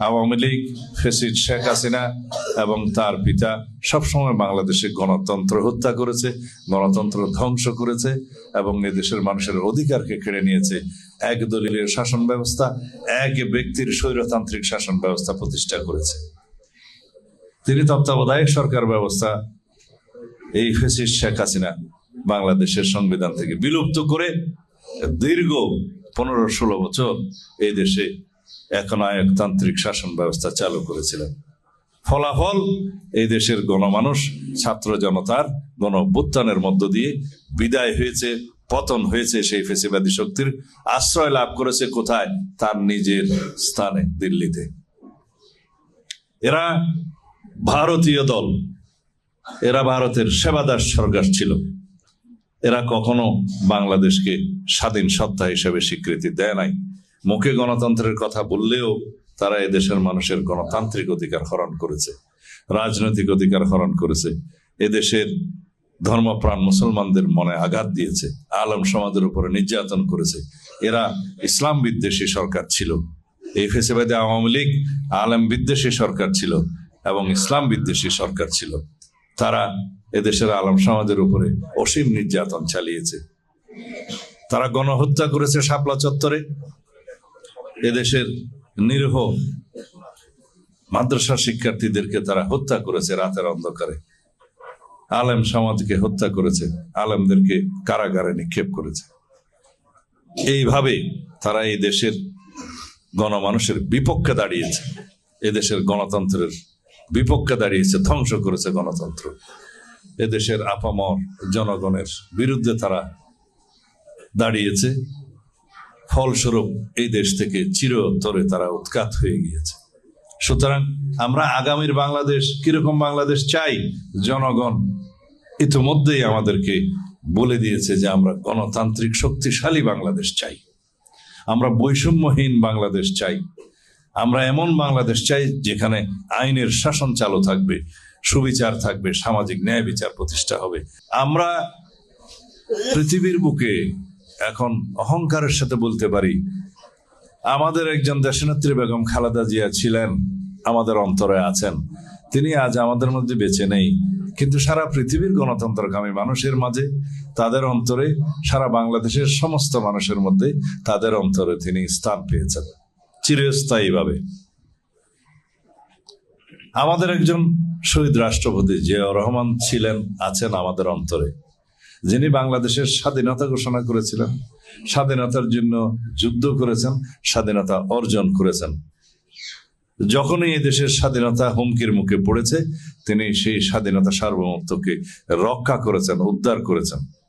আওয়ামী লীগ ফেসিড শেখ হাসিনা এবং তার পিতা সবসময় বাংলাদেশে গণতন্ত্র হত্যা করেছে, গণতন্ত্র ধ্বংস করেছে এবং এদেশের মানুষের অধিকারকে কেড়ে নিয়েছে। এক দলীয় শাসন ব্যবস্থা, এক ব্যক্তির স্বৈরতান্ত্রিক শাসন ব্যবস্থা প্রতিষ্ঠা করেছে। তিনি তত্ত্বাবধায়ক সরকার ব্যবস্থা এই ফেসিস শেখ হাসিনা বাংলাদেশের সংবিধান থেকে বিলুপ্ত করে দীর্ঘ পনেরো ষোলো বছর এই দেশে একনায়কতান্ত্রিক শাসন ব্যবস্থা চালু করেছিলেন। ফলাফল, এই দেশের গণমানুষ, ছাত্র জনতার গণ অভ্যুত্থানের মধ্য দিয়ে বিদায় হয়েছে, পতন হয়েছে সেই ফেসিবাদী শক্তির, আশ্রয় লাভ করেছে কোথায়? তার নিজের স্থানে, দিল্লিতে। এরা ভারতীয় দল। এরা ভারতের সেবাদাস সরকার ছিল। এরা কখনো বাংলাদেশকে স্বাধীন সত্তা হিসেবে স্বীকৃতি দেয় নাই। মুখে গণতন্ত্রের কথা বললেও তারা এদেশের মানুষের গণতান্ত্রিক অধিকার হরণ করেছে, রাজনৈতিক অধিকার হরণ করেছে, এদেশের ধর্মপ্রাণ মুসলমানদের মনে আঘাত দিয়েছে, আলম সমাজের উপরে নির্যাতন করেছে। এরা ইসলাম বিদ্বেষী সরকার ছিল, এই ফেসিবাদী আওয়ামী লীগ আলম বিদ্বেষী সরকার ছিল এবং ইসলাম বিদ্বেষী সরকার ছিল। তারা এদেশের আলম সমাজের উপরে অসীম নির্যাতন চালিয়েছে। তারা গণহত্যা করেছে শাপলা চত্বরে এদেশের নিরীহ মাদ্রাসা শিক্ষার্থীদেরকে তারা হত্যা করেছে রাতের অন্ধকারে। আলেম সমাজকে হত্যা করেছে, আলেমদেরকে কারাগারে নিক্ষেপ করেছে। এইভাবে তারা এই দেশের গণমানুষের বিপক্ষে দাঁড়িয়েছে। এদেশের গণতন্ত্রের বিপক্ষে দাঁড়িয়েছে, ধ্বংস করেছে গণতন্ত্র। এদেশের আপামর জনগণের বিরুদ্ধে তারা দাঁড়িয়েছে। ফলস্বরূপ এই দেশ থেকে চিরতরে তারা উৎখাত হয়ে গিয়েছে। সুতরাং আমরা আগামীর বাংলাদেশ কীরকম বাংলাদেশ চাই? জনগণ ইতিমধ্যেই আমাদেরকে বলে দিয়েছে যে আমরা গণতান্ত্রিক শক্তিশালী বাংলাদেশ চাই। আমরা বৈষম্যহীন বাংলাদেশ চাই। আমরা এমন বাংলাদেশ চাই যেখানে আইনের শাসন চালু থাকবে, সুবিচার থাকবে, সামাজিক ন্যায় বিচার প্রতিষ্ঠা হবে। আমরা পৃথিবীর বুকে এখন অহংকারের সাথে বলতে পারি, আমাদের একজন দেশনেত্রী বেগম খালেদা জিয়া ছিলেন, আমাদের অন্তরে আছেন। তিনি আজ আমাদের মধ্যে বেঁচে নেই, কিন্তু সারা পৃথিবীর গণতন্ত্রকামী মানুষের মাঝে, তাদের অন্তরে, সারা বাংলাদেশের সমস্ত মানুষের মধ্যে, তাদের অন্তরে তিনি স্থান পেয়েছেন চিরস্থায়ীভাবে আমাদের একজন শহীদ রাষ্ট্রপতি জিয়াউর রহমান ছিলেন, আছেন আমাদের অন্তরে। যিনি বাংলাদেশের স্বাধীনতা ঘোষণা করেছিলেন, স্বাধীনতার জন্য যুদ্ধ করেছেন, স্বাধীনতা অর্জন করেছেন। যখনই এই দেশের স্বাধীনতা হুমকির মুখে পড়েছে, তিনি সেই স্বাধীনতা সার্বভৌমত্বকে রক্ষা করেছেন, উদ্ধার করেছেন।